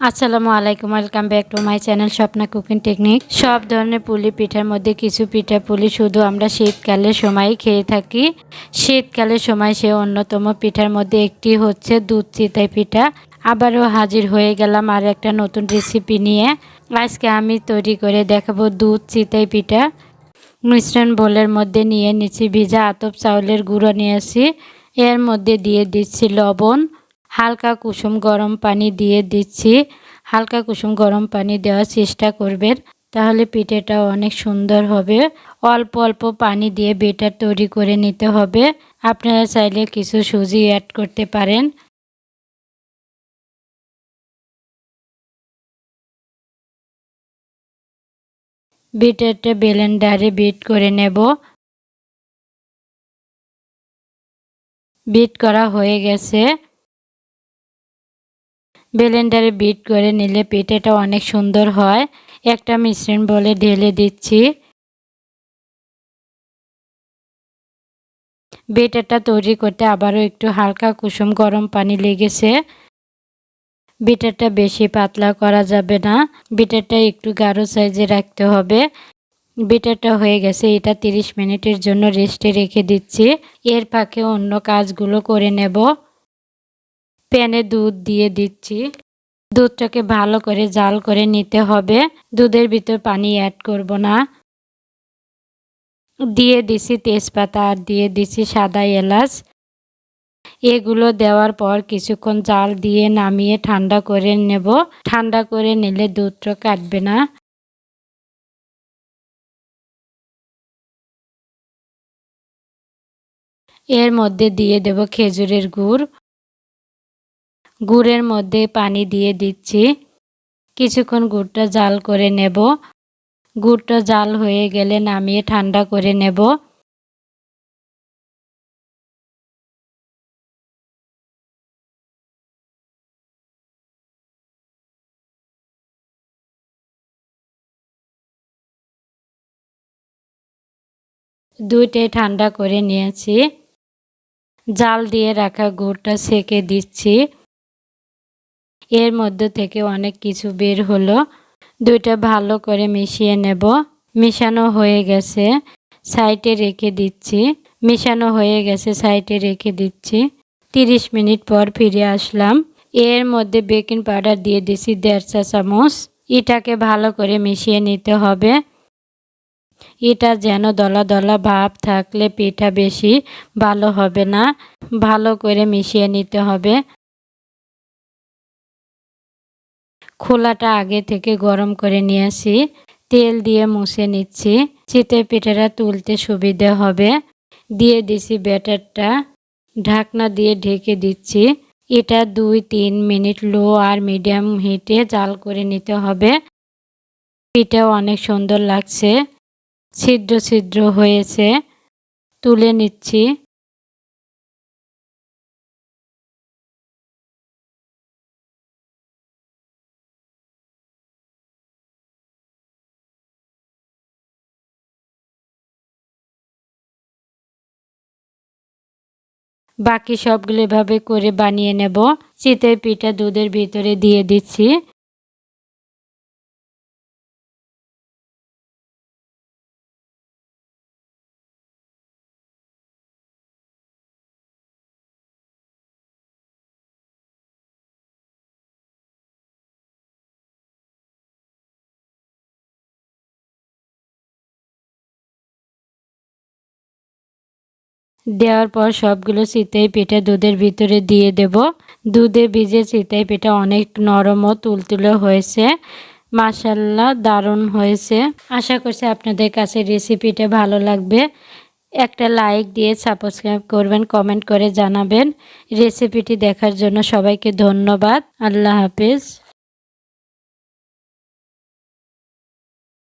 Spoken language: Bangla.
আসসালামু আলাইকুম, welcome back to my channel Swapna cooking technique. সব ধরনের পুলি পিঠার মধ্যে কিছু পিঠা পুলি শুধু আমরা শীতকালের সময় খেয়ে থাকি। শীতকালের সময় সে অন্যতম পিঠার মধ্যে একটি হচ্ছে দুধ চিতাই পিঠা। আবারও হাজির হয়ে গেলাম আর একটা নতুন রেসিপি নিয়ে। আজকে আমি তৈরি করে দেখাবো দুধ চিতাই পিঠা। মিশ্রণ বোলের মধ্যে নিয়ে নিচ্ছি ভিজা আতপ চাউলের গুঁড়ো নিয়েছি এর মধ্যে দিয়ে দিচ্ছি লবণ। হালকা কুসুম গরম পানি দিয়ে দিচ্ছি। হালকা কুসুম গরম পানি দেওয়ার চেষ্টা করবেন, তাহলে পিঠেটা অনেক সুন্দর হবে। অল্প অল্প পানি দিয়ে বেটার তৈরি করে নিতে হবে। আপনারা চাইলে কিছু সুজি অ্যাড করতে পারেন। বিটারটা ব্লেন্ডারে বিট করে নেব। বিট করা হয়ে গেছে। ব্লেন্ডারে বিট করে নিলে পিঠেটা অনেক সুন্দর হয়। একটা মিশ্রণ বলে ঢেলে দিচ্ছি। বেটারটা তৈরি করতে আবারও একটু হালকা কুসুম গরম পানি লেগেছে। বিটারটা বেশি পাতলা করা যাবে না। বিটারটা একটু গাঢ় সাইজে রাখতে হবে। বিটারটা হয়ে গেছে, এটা 30 মিনিটের জন্য রেস্টে রেখে দিচ্ছি। এর ফাঁকে অন্য কাজগুলো করে নেব। প্যানে দুধ দিয়ে দিচ্ছি। দুধটাকে ভালো করে জাল করে নিতে হবে। দুধের ভিতর পানি অ্যাড করব না। দিয়ে দিছি তেজপাতা আর দিয়ে দিছি সাদা এলাচ। এগুলো দেওয়ার পর কিছুক্ষণ জাল দিয়ে নামিয়ে ঠান্ডা করে নেব। ঠান্ডা করে নিলে দুধটা কাটবে না। এর মধ্যে দিয়ে দেব খেজুরের গুড়। গুড়ের মধ্যে পানি দিয়ে দিচ্ছি। কিছুক্ষণ গুড়টা জাল করে নেব। গুড়টা জাল হয়ে গেলে নামিয়ে ঠান্ডা করে নেব। দুইটাই ঠান্ডা করে নিয়েছি। জাল দিয়ে রাখা গুড়টা সেকে দিচ্ছি। এর মধ্যে থেকে অনেক কিছু বের হলো। দুইটা ভালো করে মিশিয়ে নেব। মিশানো হয়ে গেছে। সাইডে রেখে দিচ্ছি। মিশানো হয়ে গেছে, সাইডে রেখে দিচ্ছি। তিরিশ মিনিট পর ফিরে আসলাম। এর মধ্যে বেকিং পাউডার দিয়ে দিছি দেড় চা চামচ। এটাকে ভালো করে মিশিয়ে নিতে হবে। এটা যেন দলা দলা ভাব থাকলে পিঠা বেশি ভালো হবে না। ভালো করে মিশিয়ে নিতে হবে। খোলাটা আগে থেকে গরম করে নিয়ে আসি। তেল দিয়ে মুছে নিচ্ছি। চিতে পিঠাটা তুলতে সুবিধে হবে। দিয়ে দিছি ব্যাটারটা। ঢাকনা দিয়ে ঢেকে দিচ্ছি। এটা দুই তিন মিনিট লো আর মিডিয়াম হিটে জাল করে নিতে হবে। পিঠাও অনেক সুন্দর লাগছে। ছিদ্র ছিদ্র হয়েছে। তুলে নিচ্ছি। বাকি সবগুলো এভাবে করে বানিয়ে নেব। চিতের পিঠা দুধের ভিতরে দিয়ে দিচ্ছি। দেওয়ার পর সবগুলো সিতাই পিঠা দুধের ভিতরে দিয়ে দেব। দুধে ভিজে সিতাই পিঠা অনেক নরম ও তুলতুলে হয়েছে। মাসাল্লা দারুণ হয়েছে। আশা করছি আপনাদের কাছে রেসিপিটা ভালো লাগবে। একটা লাইক দিয়ে সাবস্ক্রাইব করবেন, কমেন্ট করে জানাবেন। রেসিপিটি দেখার জন্য সবাইকে ধন্যবাদ। আল্লাহ হাফিজ।